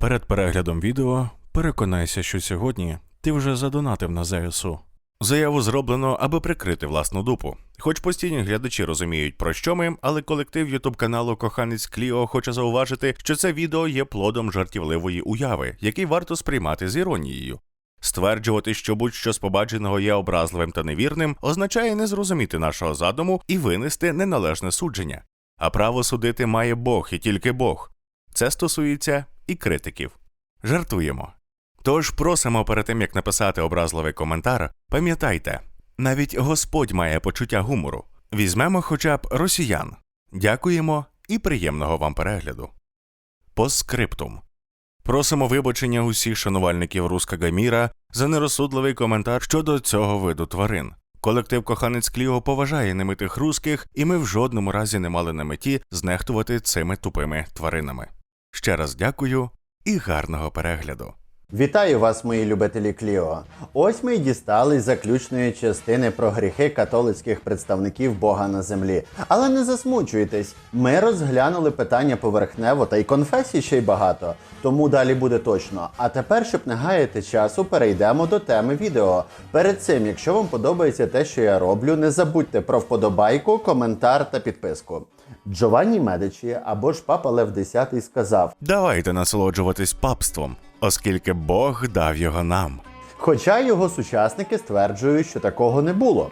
Перед переглядом відео переконайся, що сьогодні ти вже задонатив на ЗСУ. Заяву зроблено, аби прикрити власну дупу. Хоч постійні глядачі розуміють, про що ми, але колектив Ютуб каналу Коханець Кліо хоче зауважити, що це відео є плодом жартівливої уяви, який варто сприймати з іронією. Стверджувати, що будь-що з побаченого є образливим та невірним, означає не зрозуміти нашого задуму і винести неналежне судження. А право судити має Бог і тільки Бог. Це стосується і критиків. Жартуємо. Тож просимо перед тим як написати образливий коментар, пам'ятайте, навіть Господь має почуття гумору. Візьмемо хоча б росіян. Дякуємо і приємного вам перегляду. Постскриптум. Просимо вибачення усіх шанувальників Рускага Міра за нерозсудливий коментар щодо цього виду тварин. Колектив Коханець Кліо поважає немитих русських, і ми в жодному разі не мали на меті знехтувати цими тупими тваринами. Ще раз дякую і гарного перегляду. Вітаю вас, мої любителі Кліо. Ось ми й дістались заключної частини про гріхи католицьких представників Бога на землі. Але не засмучуйтесь, ми розглянули питання поверхнево та й конфесій ще й багато. Тому далі буде точно. А тепер, щоб не гаяти часу, перейдемо до теми відео. Перед цим, якщо вам подобається те, що я роблю, не забудьте про вподобайку, коментар та підписку. Джованні Медичі або ж папа Лев X сказав: Давайте насолоджуватись папством, оскільки Бог дав його нам. Хоча його сучасники стверджують, що такого не було.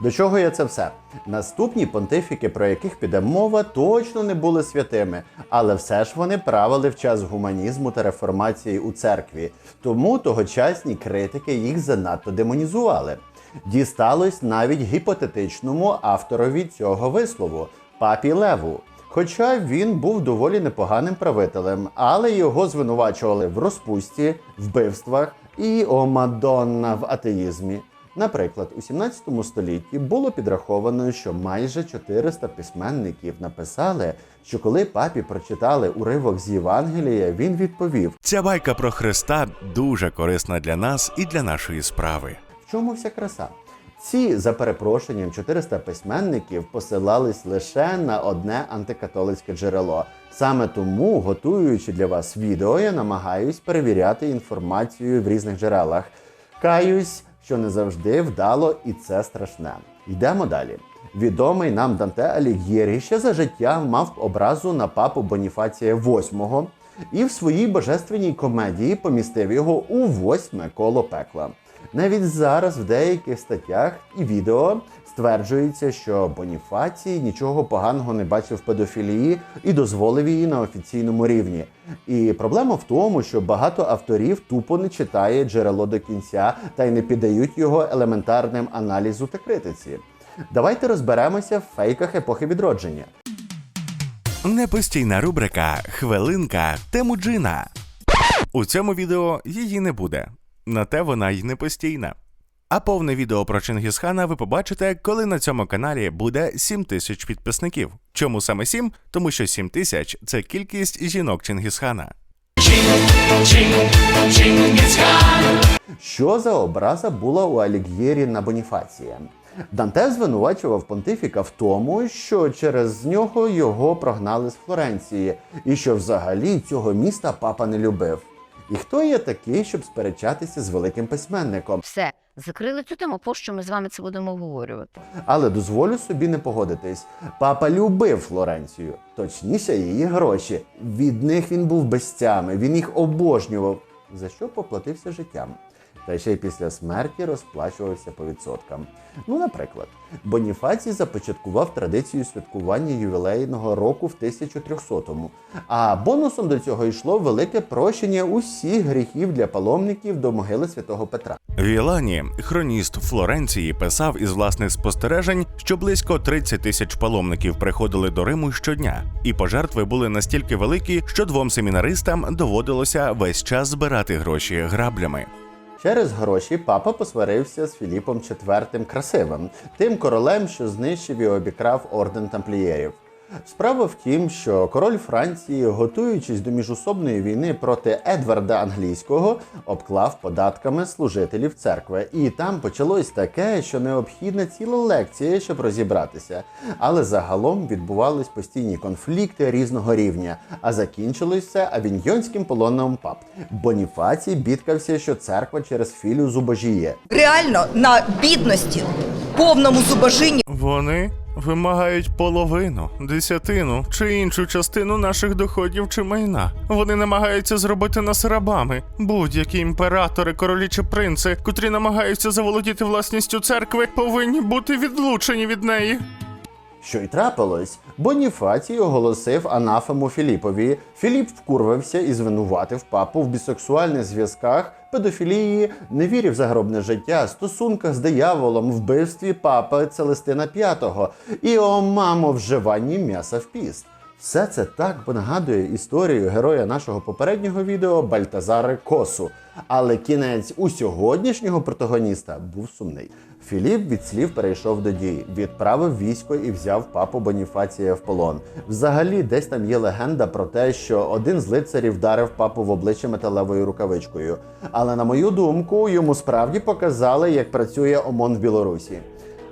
До чого я це все? Наступні понтифіки, про яких піде мова, точно не були святими, але все ж вони правили в час гуманізму та реформації у церкві. Тому тогочасні критики їх занадто демонізували. Дісталось навіть гіпотетичному авторові цього вислову папі Леву. Хоча він був доволі непоганим правителем, але його звинувачували в розпусті, вбивствах і о Мадонна в атеїзмі. Наприклад, у 17 столітті було підраховано, що майже 400 письменників написали, що коли папі прочитали уривок з Євангелія, він відповів: Ця байка про Христа дуже корисна для нас і для нашої справи. В чому вся краса? Ці, за перепрошенням, 400 письменників посилались лише на одне антикатолицьке джерело. Саме тому, готуючи для вас відео, я намагаюсь перевіряти інформацію в різних джерелах. Каюсь, що не завжди вдало, і це страшне. Йдемо далі. Відомий нам Данте Алігєрі ще за життя мав образу на папу Боніфація VIII і в своїй божественній комедії помістив його у восьме коло пекла. Навіть зараз в деяких статтях і відео стверджується, що Боніфацій нічого поганого не бачив в педофілії і дозволив її на офіційному рівні. І проблема в тому, що багато авторів тупо не читає джерело до кінця та й не піддають його елементарним аналізу та критиці. Давайте розберемося в фейках епохи відродження. Непостійна рубрика Хвилинка Темуджина. У цьому відео її не буде, на те вона й не постійна. А повне відео про Чингісхана ви побачите, коли на цьому каналі буде 7 тисяч підписників. Чому саме 7? Тому що 7 тисяч це кількість жінок Чингісхана. Що за образа була у Алігєрі на Боніфація? Данте звинувачував понтифіка в тому, що через нього його прогнали з Флоренції, і що взагалі цього міста папа не любив. І хто є такий, щоб сперечатися з великим письменником? Все, закрили цю тему, пощо ми з вами це будемо обговорювати. Але дозволю собі не погодитись. Папа любив Флоренцію, точніше, її гроші. Від них він був безцями, він їх обожнював, за що поплатився життям. Та ще й після смерті розплачувався по відсоткам. Ну, наприклад, Боніфацій започаткував традицію святкування ювілейного року в 1300-му, а бонусом до цього йшло велике прощення усіх гріхів для паломників до могили святого Петра. Вілані, хроніст Флоренції, писав із власних спостережень, що близько 30 тисяч паломників приходили до Риму щодня, і пожертви були настільки великі, що двом семінаристам доводилося весь час збирати гроші граблями. Через гроші папа посварився з Філіпом IV Красивим, тим королем, що знищив і обікрав орден тамплієрів. Справа в тім, що король Франції, готуючись до міжусобної війни проти Едварда Англійського, обклав податками служителів церкви. І там почалось таке, що необхідна ціла лекція, щоб розібратися. Але загалом відбувались постійні конфлікти різного рівня, а закінчилось все авіньйонським полоном пап. Боніфацій бідкався, що церква через філію зубожіє. реально на бідності, повному зубожінні. Вони вимагають половину, десятину чи іншу частину наших доходів чи майна. Вони намагаються зробити нас рабами. Будь-які імператори, королі чи принци, котрі намагаються заволодіти власністю церкви, повинні бути відлучені від неї. Що й трапилось, Боніфацій оголосив анафему Філіпові. Філіп вкурвився і звинуватив папу в бісексуальних зв'язках, педофілії, невірі в загробне життя, стосунках з дияволом, вбивстві папи Целестина V і о мамо вживанні м'яса в піст. Все це так нагадує історію героя нашого попереднього відео Бальтазари Косу. Але кінець у сьогоднішнього протагоніста був сумний. Філіп від слів перейшов до дій, відправив військо і взяв папу Боніфація в полон. Взагалі, десь там є легенда про те, що один з лицарів вдарив папу в обличчя металевою рукавичкою. Але на мою думку, йому справді показали, як працює ОМОН в Білорусі.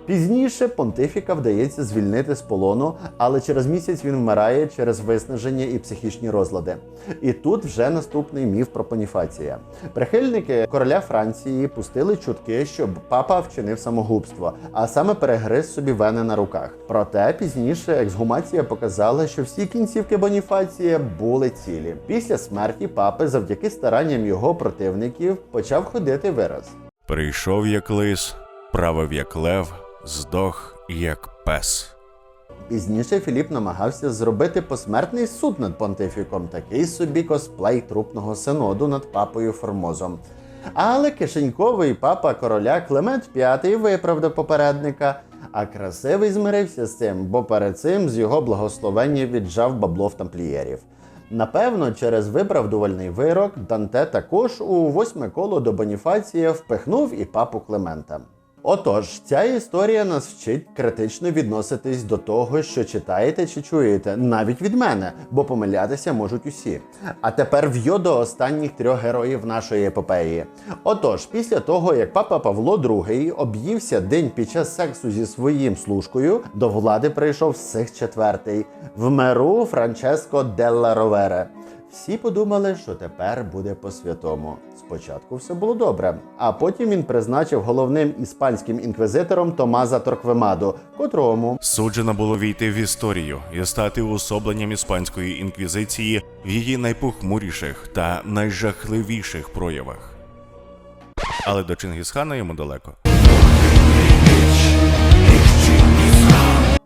Пізніше понтифіка вдається звільнити з полону, але через місяць він вмирає через виснаження і психічні розлади. І тут вже наступний міф про Поніфація. Прихильники короля Франції пустили чутки, що папа вчинив самогубство, а саме перегриз собі вени на руках. Проте пізніше ексгумація показала, що всі кінцівки Боніфація були цілі. Після смерті папи, завдяки старанням його противників, почав ходити вираз. Прийшов як лис, правив як лев, здох як пес. Пізніше Філіп намагався зробити посмертний суд над понтифіком, такий собі косплей трупного синоду над папою Формозом. Але кишеньковий папа короля Клемент V виправдав попередника, а красивий змирився з цим, бо перед цим з його благословення віджав бабло в тамплієрів. Напевно, через виправдувальний вирок Данте також у восьме коло до Боніфація впихнув і папу Клемента. Отож, ця історія нас вчить критично відноситись до того, що читаєте чи чуєте, навіть від мене, бо помилятися можуть усі. А тепер в'йо до останніх трьох героїв нашої епопеї. Отож, після того, як папа Павло II об'ївся день під час сексу зі своїм служкою, до влади прийшов Сих IV, в меру Франческо Делла Ровере. Всі подумали, що тепер буде по-святому. Спочатку все було добре, а потім він призначив головним іспанським інквізитором Томаза Торквемаду, котрому Суджено було війти в історію і стати уособленням іспанської інквізиції в її найпохмуріших та найжахливіших проявах. Але до Чингісхана йому далеко.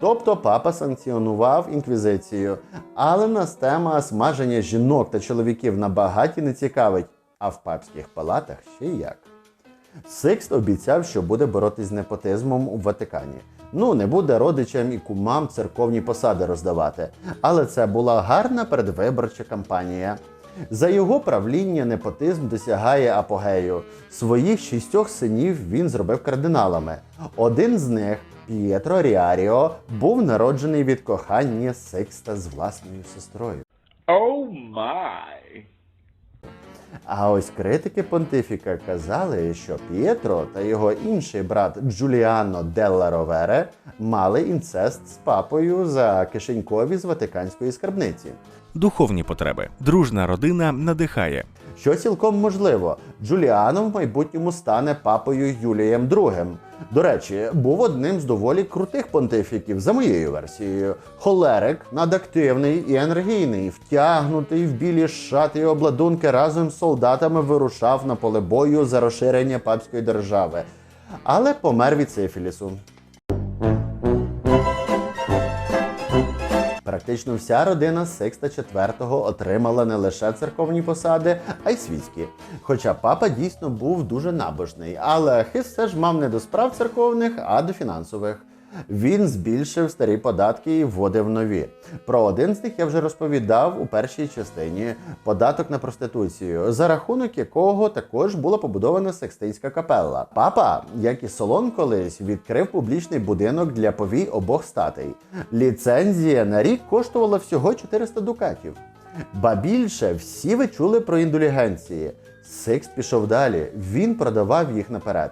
Тобто папа санкціонував інквізицію, але нас тема смаження жінок та чоловіків на багаті не цікавить, а в папських палатах ще як. Сикст обіцяв, що буде боротись з непотизмом у Ватикані. Ну, не буде родичам і кумам церковні посади роздавати. Але це була гарна передвиборча кампанія. За його правління непотизм досягає апогею. Своїх шістьох синів він зробив кардиналами. Один з них, П'єтро Ріаріо, був народжений від кохання Сикста з власною сестрою. Oh my. А ось критики понтифіка казали, що П'єтро та його інший брат Джуліано Делла Ровере мали інцест з папою за кишенькові з Ватиканської скарбниці. Духовні потреби. Дружна родина надихає. Що цілком можливо, Джуліано в майбутньому стане папою Юлієм II. До речі, був одним з доволі крутих понтифіків, за моєю версією. Холерик, надактивний і енергійний, втягнутий в білі шати і обладунки разом з солдатами вирушав на поле бою за розширення папської держави. Але помер від сифілісу. Практично вся родина Сикста IV отримала не лише церковні посади, а й світські. Хоча папа дійсно був дуже набожний, але хист все ж мав не до справ церковних, а до фінансових. Він збільшив старі податки і вводив нові. Про один з них я вже розповідав у першій частині податок на проституцію, за рахунок якого також була побудована секстинська капелла. Папа, як і Солон колись, відкрив публічний будинок для повій обох статей. Ліцензія на рік коштувала всього 400 дукатів. Ба більше, всі ви чули про індулігенції. Сикс пішов далі, він продавав їх наперед.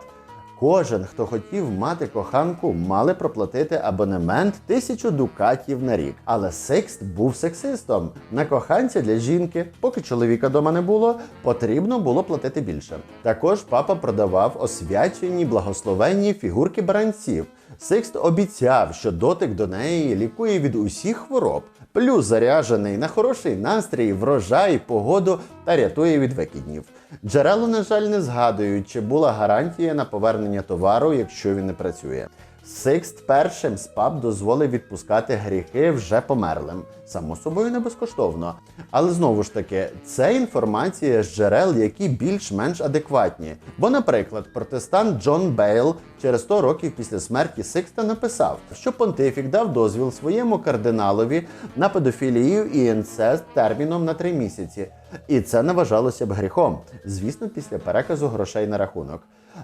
Кожен, хто хотів мати коханку, мали проплатити абонемент тисячу дукатів на рік. Але Сикст був сексистом. На коханця для жінки, поки чоловіка дома не було, потрібно було платити більше. Також папа продавав освячені благословенні фігурки баранців. Сикст обіцяв, що дотик до неї лікує від усіх хвороб, плюс заряджений на хороший настрій, врожай, погоду та рятує від викиднів. Джерело, на жаль, не згадують, чи була гарантія на повернення товару, якщо він не працює. Сикст першим з пап дозволив відпускати гріхи вже померлим. Само собою не безкоштовно. Але знову ж таки, це інформація з джерел, які більш-менш адекватні. Бо, наприклад, протестант Джон Бейл через 100 років після смерті Сикста написав, що понтифік дав дозвіл своєму кардиналові на педофілію і інцест терміном на 3 місяці. І це не вважалося б гріхом, звісно, після переказу грошей на рахунок.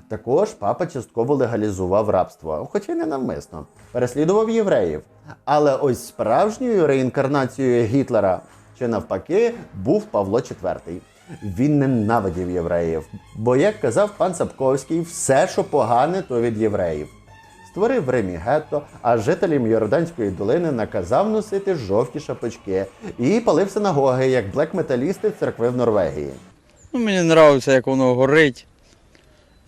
Також папа частково легалізував рабство, хоча й не навмисно, переслідував євреїв. Але ось справжньою реінкарнацією Гітлера чи навпаки був Павло IV. Він ненавидів євреїв, бо, як казав пан Сапковський, все, що погане, то від євреїв. Створив Римі гетто, а жителям Йорданської долини наказав носити жовті шапочки і палив синагоги, як блек-металісти церкви в Норвегії. Ну, мені подобається, як воно горить,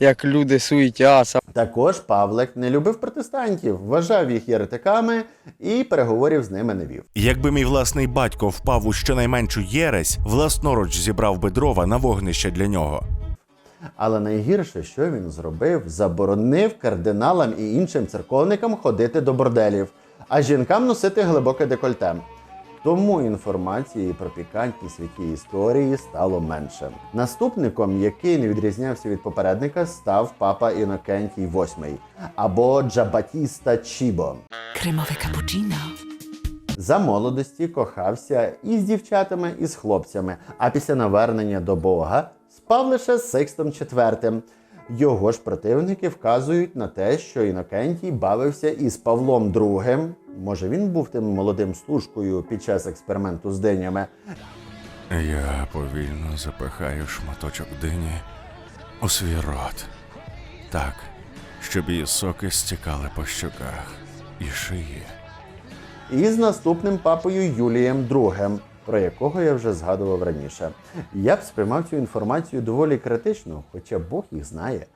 як люди суетяться. Також Павлик не любив протестантів, вважав їх єретиками і переговорів з ними не вів. Якби мій власний батько впав у щонайменшу єресь, власноруч зібрав би дрова на вогнище для нього. Але найгірше, що він зробив, заборонив кардиналам і іншим церковникам ходити до борделів, а жінкам носити глибоке декольте. Тому інформації про пікантні святі історії стало менше. Наступником, який не відрізнявся від попередника, став папа Інокентій VIII або Джабатіста Чібо. Kremowe cappuccino. За молодості кохався і з дівчатами, і з хлопцями, а після навернення до Бога спав лише з Сикстом IV. Його ж противники вказують на те, що Інокентій бавився із Павлом II. Може, він був тим молодим служкою під час експерименту з динями. Я повільно запихаю шматочок дині у свій рот. Так, щоб її соки стікали по щоках і шиї. і з наступним папою Юлієм II, про якого я вже згадував раніше. Я б сприймав цю інформацію доволі критично, хоча Бог їх знає.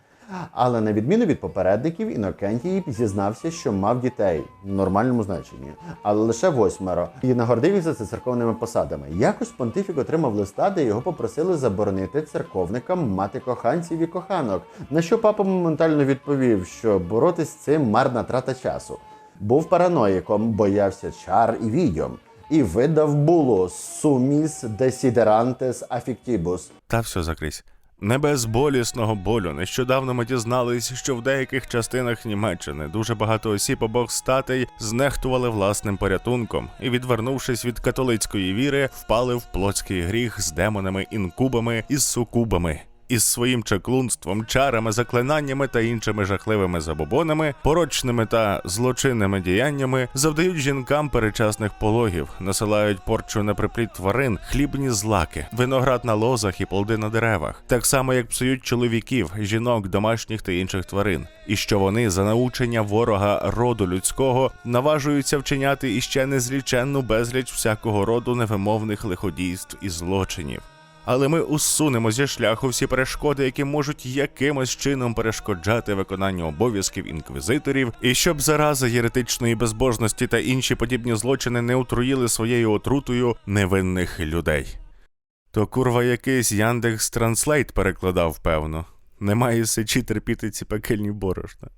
Але на відміну від попередників, Інокентій зізнався, що мав дітей в нормальному значенні, але лише восьмеро, і нагордив їх за це церковними посадами. Якось понтифік отримав листа, де його попросили заборонити церковникам мати коханців і коханок. На що папа моментально відповів, що боротись з цим марна трата часу. Був параноїком, боявся чар і відьом, і видав було суміс десідерантес афіктібус. Та все закрізь. Не без болісного болю. Нещодавно ми дізнались, що в деяких частинах Німеччини дуже багато осіб обох статей знехтували власним порятунком і, відвернувшись від католицької віри, впали в плотський гріх з демонами, інкубами і сукубами. Із своїм чаклунством, чарами, заклинаннями та іншими жахливими забобонами, порочними та злочинними діяннями завдають жінкам перечасних пологів, насилають порчу на припліт тварин, хлібні злаки, виноград на лозах і плоди на деревах, так само як псують чоловіків, жінок, домашніх та інших тварин, і що вони за научення ворога роду людського наважуються вчиняти іще незліченну безліч всякого роду невимовних лиходійств і злочинів. Але ми усунемо зі шляху всі перешкоди, які можуть якимось чином перешкоджати виконанню обов'язків інквізиторів, і щоб зараза єретичної безбожності та інші подібні злочини не отруїли своєю отрутою невинних людей. То курва якийсь Яндекс Транслейт перекладав, певно. Немає сечі терпіти ці пекельні борошна.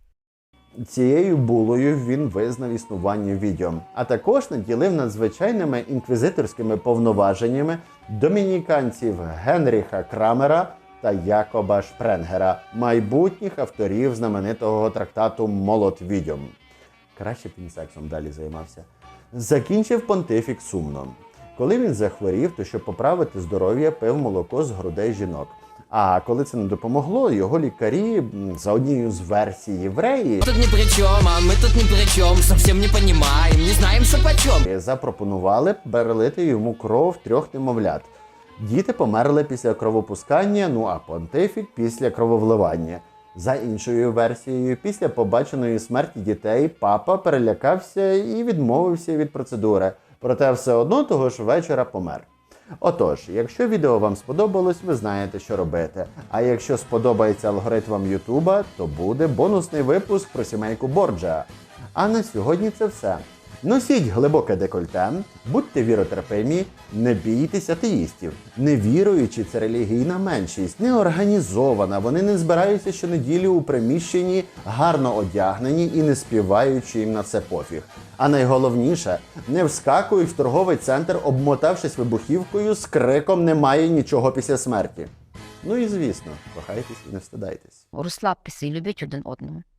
Цією булою він визнав існування відьом, а також наділив надзвичайними інквізиторськими повноваженнями домініканців Генріха Крамера та Якоба Шпренгера, майбутніх авторів знаменитого трактату Молот відьом. Краще б він сексом далі займався. Закінчив понтифік сумно. Коли він захворів, то щоб поправити здоров'я, пив молоко з грудей жінок. А коли це не допомогло, його лікарі за однією з версій євреї Тут ни при чем, а мы тут ни при чем Совсем не понимаем, не знаем, что почем запропонували перелити йому кров трьох немовлят. Діти померли після кровопускання, ну а понтифік після крововливання. За іншою версією, після побаченої смерті дітей папа перелякався і відмовився від процедури. Проте все одно того ж вечора помер. Отож, якщо відео вам сподобалось, ви знаєте, що робити. А якщо сподобається алгоритмам Ютуба, то буде бонусний випуск про сімейку Борджа. А на сьогодні це все. Носіть глибоке декольте, будьте віротерпимі, не бійтесь атеїстів. Невіруючі це релігійна меншість, неорганізована. Вони не збираються щонеділі у приміщенні, гарно одягнені і не співаючи їм на це пофіг. А найголовніше, не вскакують в торговий центр, обмотавшись вибухівкою з криком Немає нічого після смерті. Ну і звісно, кохайтесь і не встидайтесь. Розслабтеся і любіть один одного.